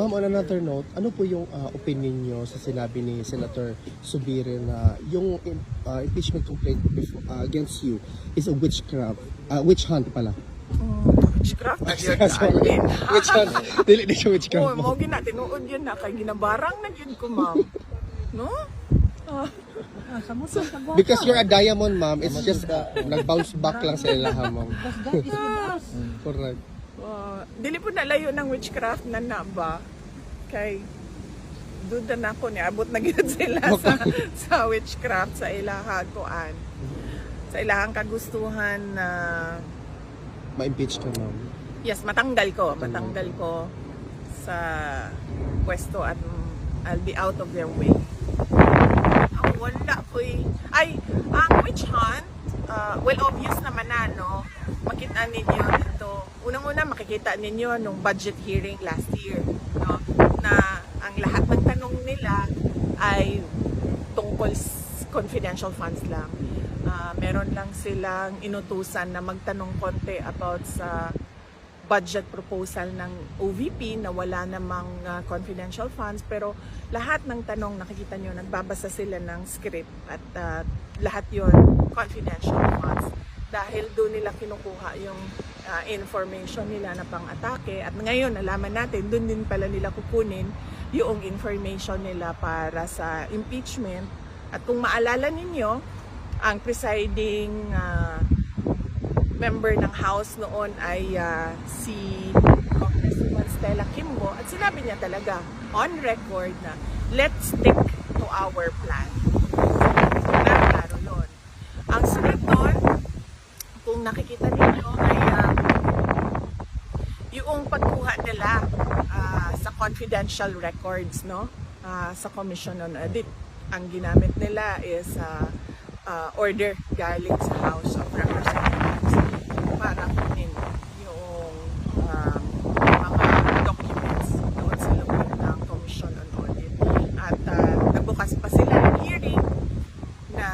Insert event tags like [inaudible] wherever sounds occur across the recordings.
Ma'am, on another note, ano po yung ah, opinion nyo sa sinabi ni Senator Subiri na yung ah, impeachment complaint before, ah, against you is a witchcraft, ah, witch hunt pala. Witchcraft na yun, witch hunt. Dili di siya Oo, witchcraft. mo ma'am. gina, tinuod yun na, kay ginabarang na yun ko, ma'am. No? Ah, Because you're a diamond, ma'am. It's just ah, nag-bounce back lang sa ilaha, ma'am. [laughs] Correct. Ah, dili po nalayo ng witchcraft na na ba? Kay, duda na ako ni abot na gid [laughs] sila sa, sa witchcraft sa ilaha koan. Sa ilahang kagustuhan na Ma-impeach ka, ma'am. Yes, matanggal ko. Matanggal ko sa pwesto at I'll be out of their way. Ang wala ko eh. Ay, ang witch hunt, uh, well, obvious naman na, no? Makita ninyo. Unang-una, makikita ninyo nung budget hearing last year, no? Na ang lahat ng tanong nila ay tungkol confidential funds lang. Ah, meron lang silang inutusan na magtanong konti about sa budget proposal ng OVP na wala namang ah, confidential funds pero lahat ng tanong nakikita nyo nagbabasa sila ng script at ah, lahat yon confidential funds dahil doon nila kinukuha yung ah, information nila na pang-atake. At ngayon nalaman natin doon din pala nila kukunin yung information nila para sa impeachment. At kung maalala ninyo ang presiding ah, member ng House noon ay ah, si Congresswoman Stella Kimbo. At sinabi niya talaga on record na let's stick to our plan. Klaro, klaro yun. Ang sunod doon, nakikita ninyo ay ah, yung pagkuha nila ah, sa confidential records no Ah, sa Commission on Audit. Ang ginamit nila is ah, ah, order galing sa House of Representatives para kunin yung um, mga documents doon sa loob ng Commission on Audit. At ah, nagbukas pa sila ng hearing na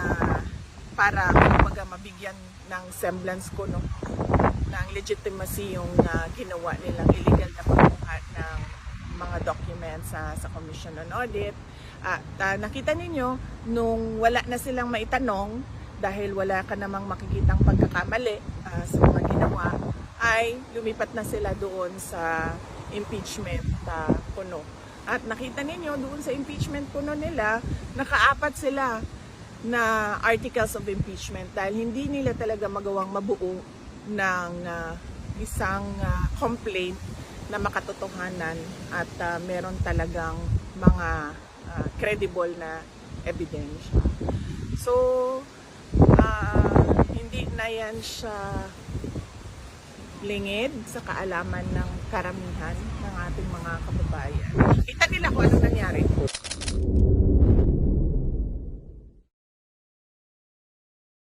para kumbaga mabigyan ng semblance ko no ng legitimacy yung ah, ginawa nilang illegal na pagkuha ng mga documents sa sa Commission on Audit. At ah, nakita ninyo, nung wala na silang maitanong, dahil wala ka namang makikitang pagkakamali ah, sa mga ginawa, ay lumipat na sila doon sa impeachment ah, puno. At nakita ninyo doon sa impeachment puno nila, nakaapat sila na articles of impeachment dahil hindi nila talaga magawang mabuo ng ah, isang ah, complaint na makatotohanan at ah, meron talagang mga ah, credible na ebidensya. So, ah, hindi na yan siya lingid sa kaalaman ng karamihan ng ating mga kababayan. Kita nila kung ano